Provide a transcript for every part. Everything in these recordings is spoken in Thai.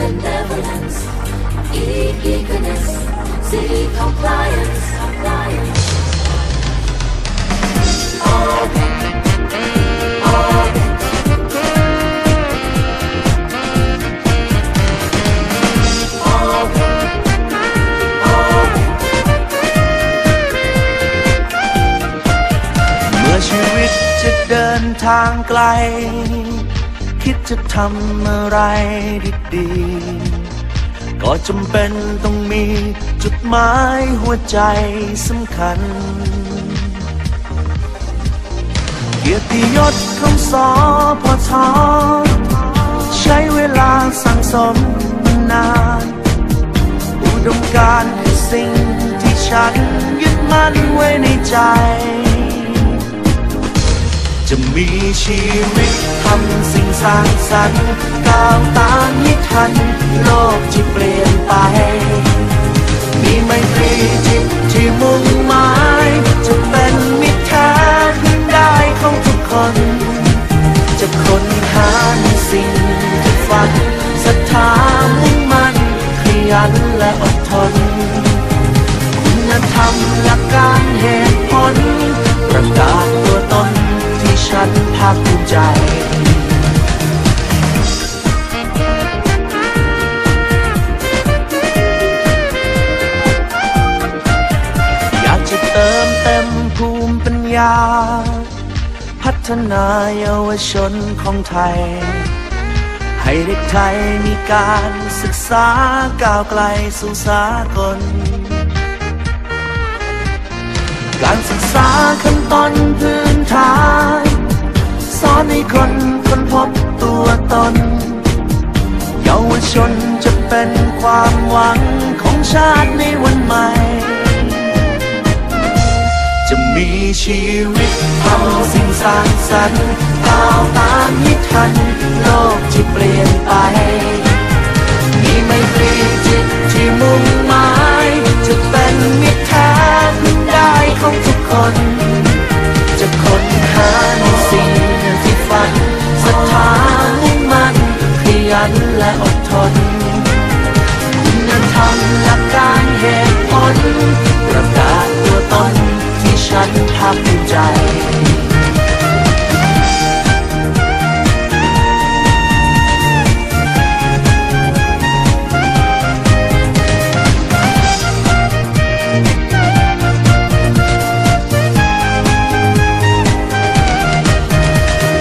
benevolence, e eagerness, C compliance, compliance. All, all, all, all. เมื่อชีวิตจะเดินทางไกล คิดจะทำอะไรดีๆ ก็จำเป็นต้องมีจุดหมายหัวใจสำคัญ เกียรติยศของสอพอทอใช้เวลาสั่งสมมานาน อุดมการณ์คือสิ่งที่ฉันยึดมั่นไว้ในใจ จะมีชีวิตทำสิ่งสร้างสรรค์ก้าวตามให้ทัน โลกที่เปลี่ยนไป มีไมตรีจิตที่มุ่งหมายจะเป็นมิตรแท้พึ่งได้ของทุกคน จะค้นหาในสิ่งที่ฝันศรัทธามุ่งมั่นขยันและอดทน คุณธรรมหลักการเหตุผลประกาศาคภูมิใจอยากจะเติมเต็มภูมิปัญญา พัฒนาเยาวชนของไทย ให้เด็กไทยมีการศึกษาก้าวไกลสู่สากลการศึกษาขั้นตอนพื้นฐาน สอนให้คนค้นพบตัวตน เยาวชนจะเป็นความหวังของชาติในวันใหม่ จะมีชีวิตทำสิ่งสร้างสรรค์ก้าวตามนิทัน โลกที่เปลี่ยนไป ฉันภาคภูมิใจ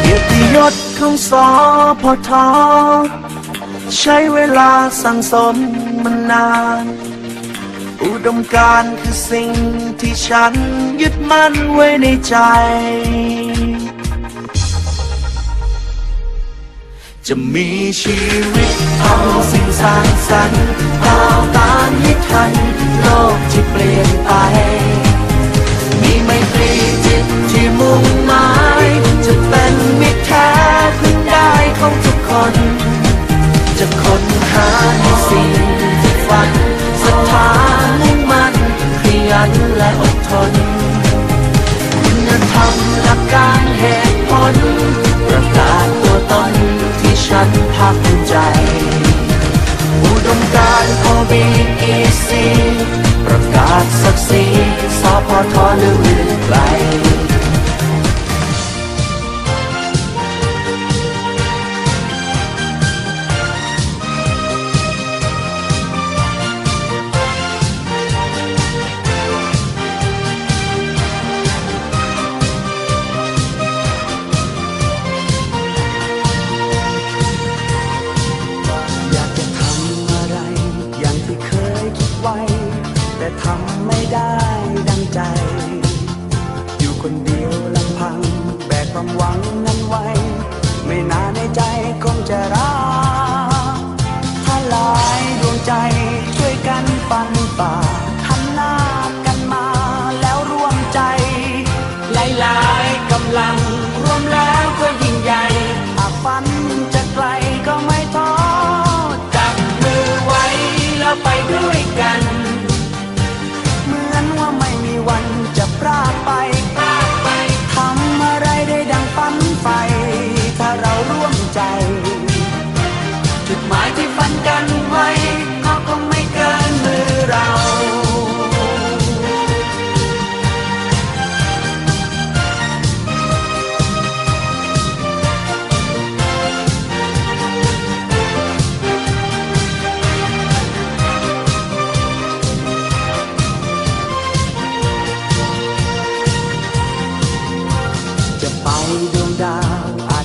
เกียรติยศของสอพอทอใช้เวลาสั่งสมมานาน อุดมการคือสิ่งที่ฉันยึดมั่นไว้ในใจ จะมีชีวิตทำสิ่งสร้างสรรค์ก้าวตามให้ทัน โลกที่เปลี่ยนไป และอดทน คุณธรรมหลักการเหตุผล ประกาศตัวตนที่ฉันภาคภูมิใจ อุดมการโควิดอีซีประกาศศักดิ์ศรีสพทเลือ ทำไม่ได้ดังใจ อยู่คนเดียวลำพัง แบกความหวังนั้นไว้ ไม่นานในใจคงจะร้า ร่วมใจ จุดหมายที่ฝันกันไว้ก็คงไม่เกินมือเราจะไปดวงดาว